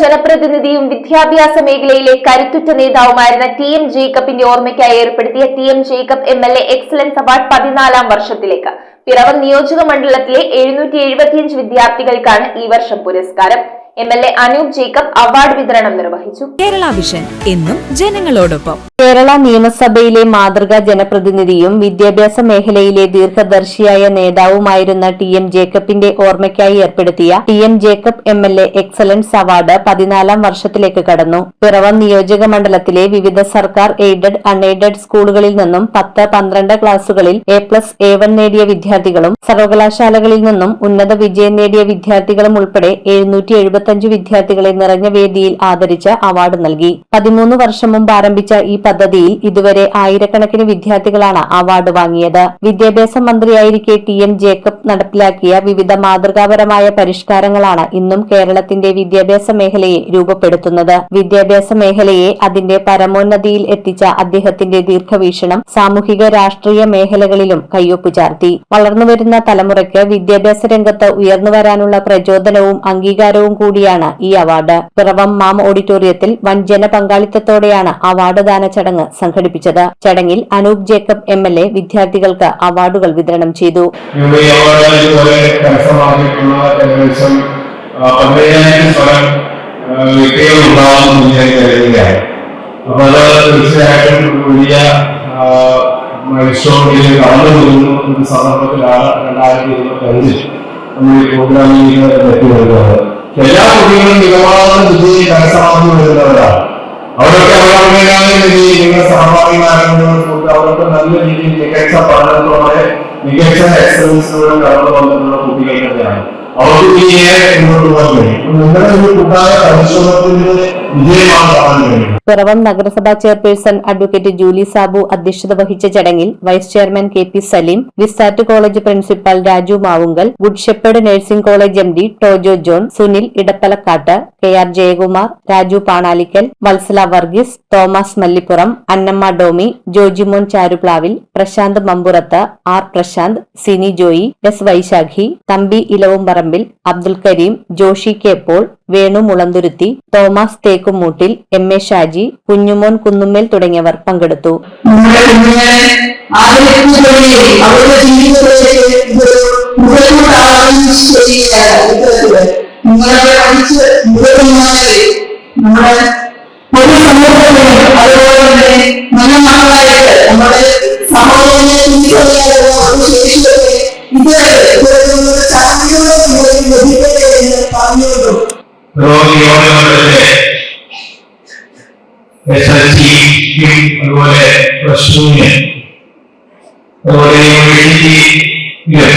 ജനപ്രതിനിധിയും വിദ്യാഭ്യാസ മേഖലയിലെ കരുത്തുറ്റ നേതാവുമായിരുന്ന ടി എം ജേക്കബിന്റെ ഓർമ്മയ്ക്കായി ഏർപ്പെടുത്തിയ T M Jacob M L A excellence award പതിനാലാം വർഷത്തിലേക്ക്. പിറവം നിയോജക മണ്ഡലത്തിലെ എഴുന്നൂറ്റി എഴുപത്തിയഞ്ച് വിദ്യാർത്ഥികൾക്കാണ് ഈ വർഷം പുരസ്കാരം. M L A Anoop Jacob award വിതരണം നിർവഹിച്ചു. കേരള വിഷൻ എന്നും ജനങ്ങളോടൊപ്പം. കേരള നിയമസഭയിലെ മാതൃകാ ജനപ്രതിനിധിയും വിദ്യാഭ്യാസ മേഖലയിലെ ദീർഘദർശിയായ നേതാവുമായിരുന്ന ടി എം ജേക്കബിന്റെ ഓർമ്മയ്ക്കായി ഏർപ്പെടുത്തിയ T M Jacob M L A excellence award പതിനാലാം വർഷത്തിലേക്ക് കടന്നു. പിറവം നിയോജക മണ്ഡലത്തിലെ വിവിധ സർക്കാർ എയ്ഡഡ് അൺഎയ്ഡഡ് സ്കൂളുകളിൽ നിന്നും പത്ത് പന്ത്രണ്ട് ക്ലാസുകളിൽ എ പ്ലസ് എ വൺ നേടിയ വിദ്യാർത്ഥികളും സർവകലാശാലകളിൽ നിന്നും ഉന്നത വിജയം നേടിയ വിദ്യാർത്ഥികളും ഉൾപ്പെടെ എഴുന്നൂറ്റി എഴുപത്തിയഞ്ച് വിദ്യാർത്ഥികളെ നിറഞ്ഞ വേദിയിൽ ആദരിച്ച് അവാർഡ് നൽകി. പതിമൂന്ന് വർഷം മുമ്പ് ആരംഭിച്ച ഈ പദ്ധതിയിൽ ഇതുവരെ ആയിരക്കണക്കിന് വിദ്യാർത്ഥികളാണ് അവാർഡ് വാങ്ങിയത്. വിദ്യാഭ്യാസ മന്ത്രിയായിരിക്കെ ടി. എം. ജേക്കബ് നടപ്പിലാക്കിയ വിവിധ മാതൃകാപരമായ പരിഷ്കാരങ്ങളാണ് ഇന്നും കേരളത്തിന്റെ വിദ്യാഭ്യാസ മേഖലയെ രൂപപ്പെടുത്തുന്നത്. വിദ്യാഭ്യാസ മേഖലയെ അതിന്റെ പരമോന്നതിയിൽ എത്തിച്ച അദ്ദേഹത്തിന്റെ ദീർഘവീക്ഷണം സാമൂഹിക രാഷ്ട്രീയ മേഖലകളിലും കയ്യൊപ്പു ചാർത്തി. വളർന്നുവരുന്ന തലമുറയ്ക്ക് വിദ്യാഭ്യാസ രംഗത്ത് ഉയർന്നുവരാനുള്ള പ്രചോദനവും അംഗീകാരവും കൂടിയാണ് ഈ അവാർഡ്. പിറവം മാം ഓഡിറ്റോറിയത്തിൽ വൻ ജനപങ്കാളിത്തത്തോടെയാണ് അവാർഡ് ദാന ചടങ്ങ് സംഘടിപ്പിച്ചത്. ചടങ്ങിൽ Anoop Jacob M L A വിദ്യാർത്ഥികൾക്ക് അവാർഡുകൾ വിതരണം ചെയ്തു. അപ്പൊ സന്ദർഭത്തിലാണ് രണ്ടായിരത്തി ഇരുപത്തി അഞ്ചിൽ നമ്മൾ ഈ പ്രോഗ്രാമിൽ എത്തി വരുന്നത് എല്ലാ കുട്ടികളും മികവാർന്ന വിജയം കരസ്ഥമാക്കി വരുന്നവരാണ് അവരൊക്കെ അവരുടെ നിങ്ങൾ സഹപാഠിമാരെന്ന് അവർക്ക് നല്ല രീതിയിൽ മികച്ച പഠനത്തോടെ മികച്ച എക്സലൻസിലൂടെ കടന്നു വന്നിട്ടുള്ള കുട്ടികൾ തന്നെയാണ് അവർക്ക് ഇനിയെ മുന്നോട്ട് പോകാൻ കഴിയും അപ്പൊ നിങ്ങളുടെ ഒരു കൂട്ടായ പരിശ്രമത്തിന്റെ പിറവം നഗരസഭാ ചെയർപേഴ്സൺ അഡ്വക്കേറ്റ് ജൂലി സാബു അധ്യക്ഷത വഹിച്ച ചടങ്ങിൽ vice chairman K P Saleem Visat College principal Raju Mavunkal Good Shepherd Nursing College M D Tojo John Sunil Edappalakkattu K R Jayakumar Raju Panalickal Vatsala Varghese Thomas Mallippuram Annamma Domi Jojimon Charuplavil Prasanth Mampurath R Prasanth Sini Joy S Vaishakhi Thampi Elavumparambil Abdul Kareem Joshi K Paul Venu Mulanthuruthy Thomas Thekkumoottil M A Shaji Kunjumon Kunnummel തുടങ്ങിയവർ പങ്കെടുത്തു. നമ്മുടെ ജീവിതത്തിലേക്ക് ഇത് രോഗിയോടെ S L സിക്കും അതുപോലെ plus ടുവിന് അതുപോലെ യൂണിവേഴ്സിറ്റിയില്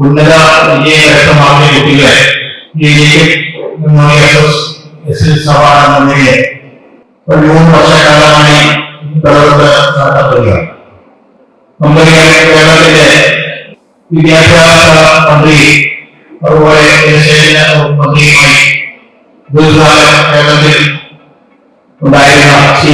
ഉന്നത വിജയം കരസ്ഥമാക്കിയ കുട്ടികളെ എസ് എൽ സഭാടനത്തിലെ ഒരു മൂന്ന് വർഷക്കാലമായി പ്രവർത്തന നടത്തപ്പെടുക നമുക്കറിയാം കേരളത്തിലെ വിദ്യാഭ്യാസ മന്ത്രി അതുപോലെ ദേശീയ മന്ത്രിയുമായി ദീർഘകാലം കേരളത്തിൽ ഉണ്ടായിരുന്ന സി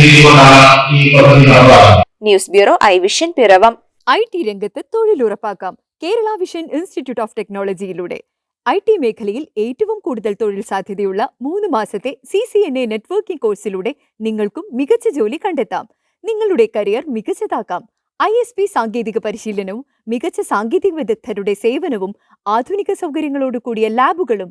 പി കൊണ്ടാണ് ഈ പദ്ധതി നടപ്പാക്കുന്നത്. News bureau I Vision Piravam. I T രംഗത്ത് തൊഴിലുറപ്പാക്കാം. കേരള വിഷൻ ഇൻസ്റ്റിറ്റ്യൂട്ട് ഓഫ് ടെക്നോളജിയിലൂടെ. ഐ ടി മേഖലയിൽ ഏറ്റവും കൂടുതൽ തൊഴിൽ സാധ്യതയുള്ള മൂന്ന് മാസത്തെ C C N A networking കോഴ്സിലൂടെ നിങ്ങൾക്കും മികച്ച ജോലി കണ്ടെത്താം. നിങ്ങളുടെ കരിയർ മികച്ചതാക്കാം. ഐ എസ് പി സാങ്കേതിക പരിശീലനവും മികച്ച സാങ്കേതിക വിദഗ്ധരുടെ സേവനവും ആധുനിക സൗകര്യങ്ങളോട് കൂടിയ ലാബുകളും